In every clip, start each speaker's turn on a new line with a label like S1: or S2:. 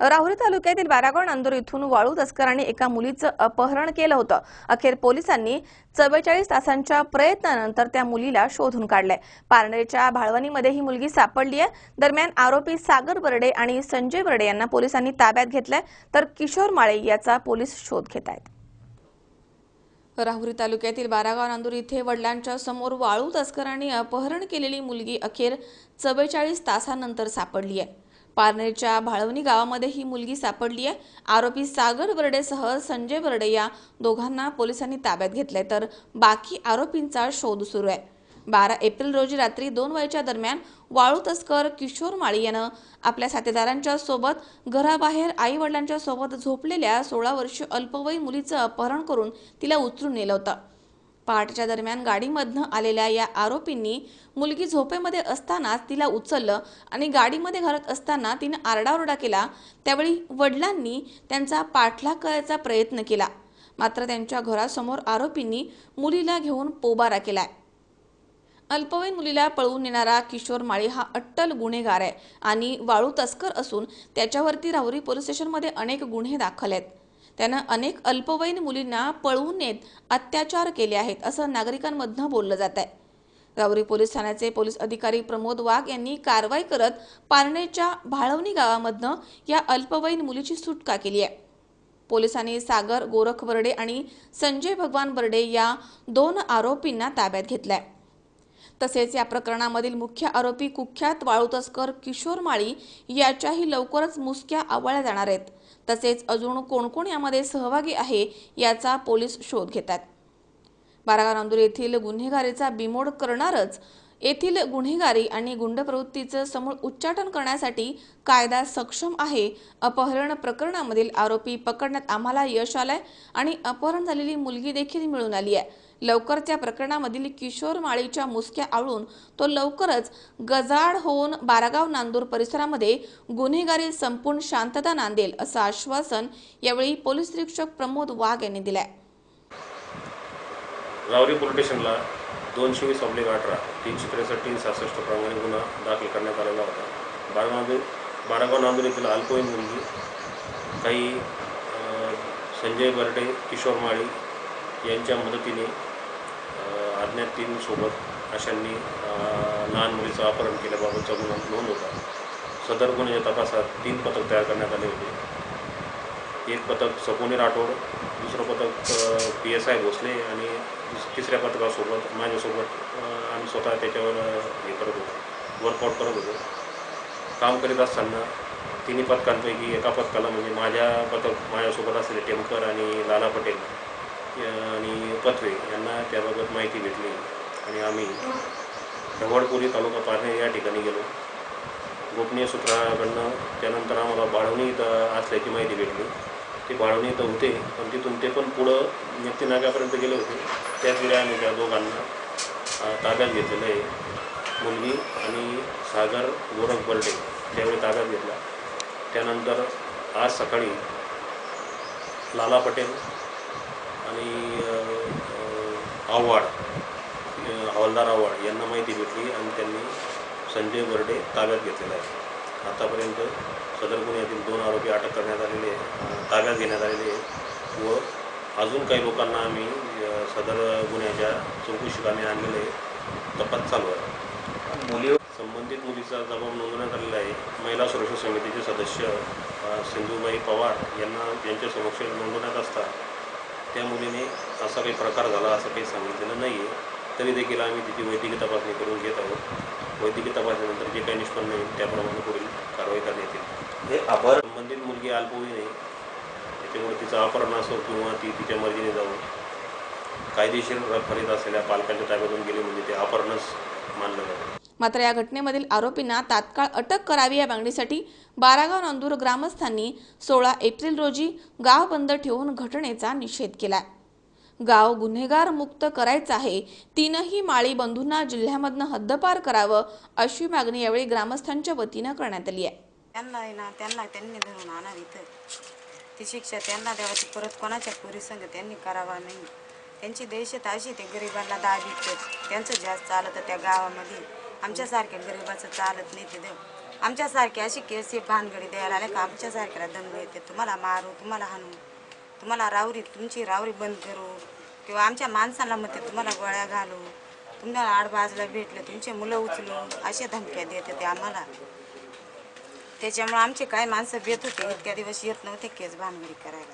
S1: राहुरी तालुक्यातील बारागोण नांदूर इथून वाळू तस्करांनी एका मुलीचं अपहरण केलं होतं. अखेर पोलिसांनी चव्वेचाळीस तासांच्या प्रयत्नानंतर त्या मुलीला शोधून काढलंय. पारनेरच्या भाळवणीमध्ये ही मुलगी सापडली आहे. दरम्यान आरोपी सागर बर्डे आणि संजय बर्डे यांना पोलिसांनी ताब्यात घेतलंय. तर किशोर माळे याचा पोलीस शोध घेत आहेत. राहुरी तालुक्यातील बारागाव नांदूर इथे वडिलांच्या समोर वाळू तस्करांनी अपहरण केलेली मुलगी अखेर चव्वेचाळीस तासानंतर सापडली आहे. पारनेरच्या भाळवणी गावामध्ये ही मुलगी सापडली आहे. आरोपी सागर बर्डेसह संजय बर्डे या दोघांना पोलिसांनी ताब्यात घेतलंय. तर बाकी आरोपींचा शोध सुरू आहे. बारा एप्रिल रोजी रात्री दोन वयाच्या दरम्यान वाळू तस्कर किशोर माळी यानं आपल्या साथीदारांच्या सोबत घराबाहेर आई वडिलांच्या सोबत झोपलेल्या सोळा वर्षीय अल्पवयीन मुलीचं अपहरण करून तिला उचलून नेलं होतं. पहाटेच्या दरम्यान गाडीमधनं आलेल्या या आरोपींनी मुलगी झोपेमध्ये असतानाच तिला उचललं आणि गाडीमध्ये घालत असताना तिनं आरडाओरडा केला. त्यावेळी वडिलांनी त्यांचा पाठलाग करायचा प्रयत्न केला. मात्र त्यांच्या घरासमोर आरोपींनी मुलीला घेऊन पोबारा केलाय. अल्पवयीन मुलीला पळवून नेणारा किशोर माळी हा अट्टल गुन्हेगार आहे आणि वाळू तस्कर असून त्याच्यावरती राहुरी पोलीस स्टेशनमध्ये अनेक गुन्हे दाखल आहेत. त्यानं अनेक अल्पवयीन मुलींना पळवून नेत अत्याचार केले आहेत असं नागरिकांमधनं बोललं जात आहे राहुरी पोलीस ठाण्याचे पोलीस अधिकारी प्रमोद वाघ यांनी कारवाई करत पारनेच्या भाळवणी गावामधनं या अल्पवयीन मुलीची सुटका केली आहे. पोलिसांनी सागर गोरख बर्डे आणि संजय भगवान बर्डे या दोन आरोपींना ताब्यात घेतलाय. तसेच या प्रकरणामधील मुख्य आरोपी कुख्यात वाळू तस्कर किशोर माळी याच्याही लवकरच मुसक्या आवळल्या जाणार आहेत. तसेच अजून कोण कोण यामध्ये सहभागी आहे याचा पोलीस शोध घेतात. बारागाव नांदूर येथील गुन्हेगारीचा बिमोड करणारच येथील गुन्हेगारी आणि गुंड प्रवृत्तीचं समूळ उच्चाटन करण्यासाठी कायदा सक्षम आहे अपहरण प्रकरणामधील आरोपी पकडण्यात आम्हाला यश आलंय आणि अपहरण झालेली मुलगी देखील मिळून आली आहे. लवकर त्या प्रकरणामधील किशोर माळीच्या मुसक्या आळून तो लवकरच गजाड होऊन बारागाव नांदूर परिसरामध्ये गुन्हेगारी संपूर्ण शांतता नांदेल असं आश्वासन यावेळी पोलीस निरीक्षक प्रमोद वाघ यांनी दिलंय.
S2: रावरी पोलीस स्टेशनला दोनशे वीस ऑब्लिक अठरा तीनशे त्रेसष्ट तीन सहासष्ट प्रमाणे गुन्हा दाखल करण्यात आलेला होता. बारागाव बारागाव नांदूर येथील अल्पवयीन मुलगी काही संजय बर्डे किशोर माळी यांच्या मदतीने अज्ञात तीनसोबत अशांनी लहान मुलीचं अपहरण केल्याबाबतचा गुन्हा नोंद होता. सदर गुन्ह्याच्या तपासात तीन पथक तयार करण्यात आले होते. एक पथक सपोनी राठोड दुसरं पथक पी एस आय भोसले आणि तिसऱ्या पथकासोबत माझ्यासोबत आम्ही स्वतः त्याच्यावर हे करत होतो. वर्कआउट करत होतो. काम करीत असताना तिन्ही पथकांपैकी एका पथकाला म्हणजे माझ्या पथक माझ्यासोबत असलेले टेमकर आणि लाला पटेल आणि पथवे यांना त्याबाबत माहिती भेटली आणि आम्ही ढवळपुरी तालुका पारणे या ठिकाणी गेलो. गोपनीय सूत्राकडनं त्यानंतर आम्हाला बाळवणी इथं असल्याची माहिती भेटली. ते बाळवणी इथं होते पण तिथून ते पण पुढं व्यक्ती गेले होते. त्याच वेळी आम्ही त्या दोघांना ताब्यात घेतलेलं आहे. मुलगी आणि सागर गोरख बर्डे त्यावेळी ताब्यात घेतला. त्यानंतर आज सकाळी लाला पटेल आणि आव्हाड हवालदार आव्हाड यांना माहिती भेटली आणि त्यांनी संजय बर्डे ताब्यात घेतलेला आहे. आतापर्यंत सदर गुन्ह्यातील दोन आरोपी अटक करण्यात आलेले आहे, अ, ताब्यात घेण्यात आलेले आहे व अजून काही लोकांना आम्ही सदर गुन्ह्याच्या चौकशी कामी आणलेले तपास चालू आहे. मुली संबंधित मुलीचा जबाब नोंदवण्यात आलेला आहे. महिला सुरक्षा समितीचे सदस्य सिंधुबाई पवार यांना यांच्या समक्ष नोंदवण्यात असता त्या मुलीने असा काही प्रकार झाला असं काही सांगितलेलं नाही आहे तरी देखील आम्ही तिची वैद्यकीय तपासणी करून घेत आहोत. वैद्यकीय तपासणीनंतर जे काही निष्पन्न होईल त्याप्रमाणे पुढील कारवाई करण्यात येईल.
S3: हे अपहरण
S2: संबंधित मुलगी अल्पवयीन आहे. त्याच्यामुळे तिचं अपहरण असो किंवा ती तिच्या मर्जीने जाऊन कायदेशीर फरीत असलेल्या पालकांच्या ताब्यातून गेली म्हणजे ते अपहरणच मानलं जातं.
S1: मात्र या घटनेमधील आरोपींना तात्काळ अटक करावी या मागणीसाठी बारागाव नांदूर ग्रामस्थांनी सोळा एप्रिल रोजी गाव बंद ठेवून घटनेचा निषेध केला गाव गुन्हेगार मुक्त करायचं आहे तीनही माळी बंधूंना जिल्ह्यामधनं हद्दपार करावं अशी मागणी यावेळी ग्रामस्थांच्या वतीनं करण्यात आली आहे.
S4: त्यांना आहे ना त्यांना त्यांनी धरून आणा इथं. ती शिक्षा त्यांना द्यावा परत कोणाच्या पुरी संग त्यांनी करावा नाही. त्यांची देशात अशी ते गरिबांना दाबी त्यांचं जास्त चालतं त्या गावामध्ये. आमच्यासारख्या गरिबाचं चालत नाही तिथं आमच्यासारखे अशी केस हे भानगडी द्यायला आले का आमच्यासारख्याला दम येते. तुम्हाला मारू तुम्हाला हाणू. तुम्हाला रावरी तुमची रावरी बंद करू. किंवा आमच्या माणसाला म्हणते तुम्हाला गोळ्या घालू. तुम्हाला आडबाजला भेटलं तुमचे मुलं उचलू. अशा धमक्या देते ते आम्हाला. त्याच्यामुळे आमचे काय माणसं भेट होते इतक्या दिवस येत नव्हते केस भानगडी करायला.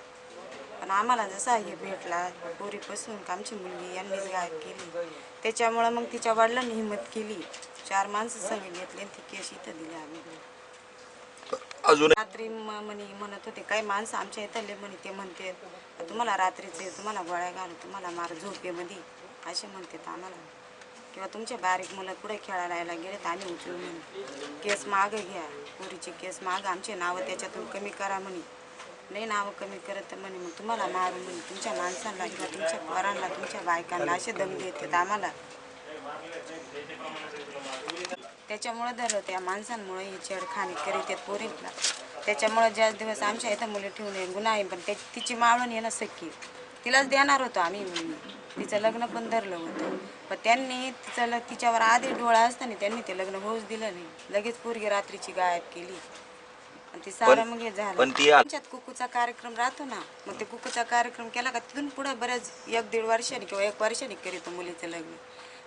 S4: पण आम्हाला जसा हे भेटला पोरीपासून का आमची मुलगी यांनीच गायब केली. त्याच्यामुळं मग तिच्या वडिलांनी हिंमत केली. चार माणसं संग घेतली आणि ती केस इथं दिली आम्ही.
S3: अजून
S4: रात्री म- म्हणे म्हणत होते काही माणसं आमच्या इथले म्हणे ते म्हणते तुम्हाला रात्रीचे तुम्हाला गोळ्या घालू तुम्हाला मार झोपेमध्ये. असे म्हणते आम्हाला. किंवा तुमचे बारीक मुलं पुढे खेळायला यायला गेले तर आम्ही उचलू म्हणे केस मागं घ्या. पुरीची केस मागं आमचे नावं त्याच्यातून कमी करा म्हणे. नाही नावं कमी करत तर म्हणे मग तुम्हाला मारू म्हणे तुमच्या माणसांना किंवा तुमच्या पोरांना तुमच्या बायकांना असे दम देतात आम्हाला. त्याच्यामुळे धर त्या माणसांमुळे ही छेडखानी करीत आहेत पोरींना. त्याच्यामुळे ज्या दिवस आमच्या इथं मुली ठेवून गुन्हा आहे पण त्या तिची मावळण ना सख्खी तिलाच देणार होतो आम्ही तिचं लग्न पण धरलं होतं. पण त्यांनी तिचं तिच्यावर आधी डोळा असताना त्यांनी ते लग्न होऊच दिलं नाही. लगेच पोरगी रात्रीची गायब केली. आणि ती सारं मग हे झालं आमच्यात कुकूचा कार्यक्रम राहतो ना. मग ते कुकूचा कार्यक्रम केला का तिथून पुढे बऱ्याच एक दीड वर्षांनी किंवा एक वर्षांनी करीतो मुलीचं लग्न.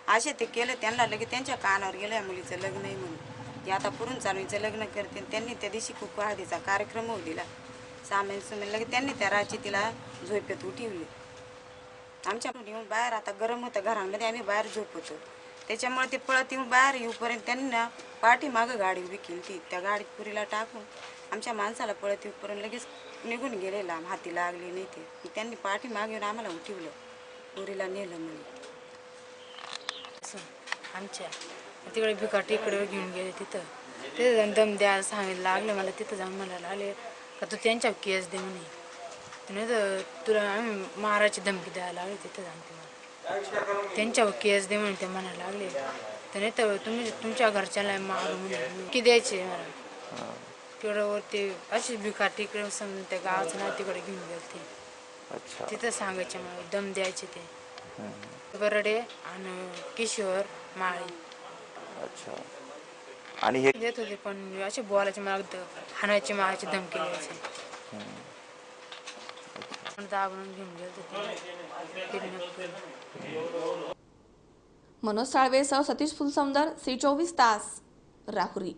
S4: असे ते केलं त्यांना लगेच त्यांच्या कानावर गेलं या मुलीचं लग्न आहे म्हणून. ते आता पुरून चालूचं लग्न करते आणि त्यांनी त्या दिवशी खूप हळदीचा कार्यक्रम होऊ दिला. सामान सुमेन लगेच त्यांनी त्या राची तिला झोपेत उठवली. आमच्या येऊन बाहेर आता गरम होतं घरामध्ये आम्ही बाहेर झोपतो. त्याच्यामुळे ते पळत येऊन बाहेर येऊपर्यंत त्यांनी ना पाठीमागं गाडी उभी केली ती त्या गाडीत पुरीला टाकून आमच्या माणसाला पळत येऊपर्यंत लगेच निघून गेलेला. हाती लागली नाही ते. त्यांनी पाठीमागे येऊन आम्हाला उठवलं. पुरीला नेलं
S5: म्हणून. आमच्या. तिकडे भिकाटी इकडे घेऊन गेले तिथं. तिथं जाऊन दम द्यायला सांगितलं लागलं मला तिथं जाऊन म्हणायला आले का तू त्यांच्यावर केस दे म्हणे. तर नाही तर तुला आम्ही मारायची धमकी द्यायला लागली तिथं जाऊन ते मला त्यांच्यावर केस दे म्हणे ते म्हणायला लागले. तर नाही तर तुम्ही तुमच्या घरच्याला मारू म्हणे की द्यायचे मला. तिकडं वरती अशी भिकाटी इकडे समजून त्या गावाचं ना तिकडे घेऊन गेले ते तिथं सांगायचे मला दम द्यायचे ते. बरडे आणि किशोर माळी.
S3: अच्छा. आणि हे
S5: देत होते पण असे बोलायचे मला द- हाणायची मारायची धमकी द्यायचे. पण दाबून घेऊन गेले किडनॅप
S1: मनोज साळवेसह सतीश फुलसौंदर सी चोवीस तास राहुरी.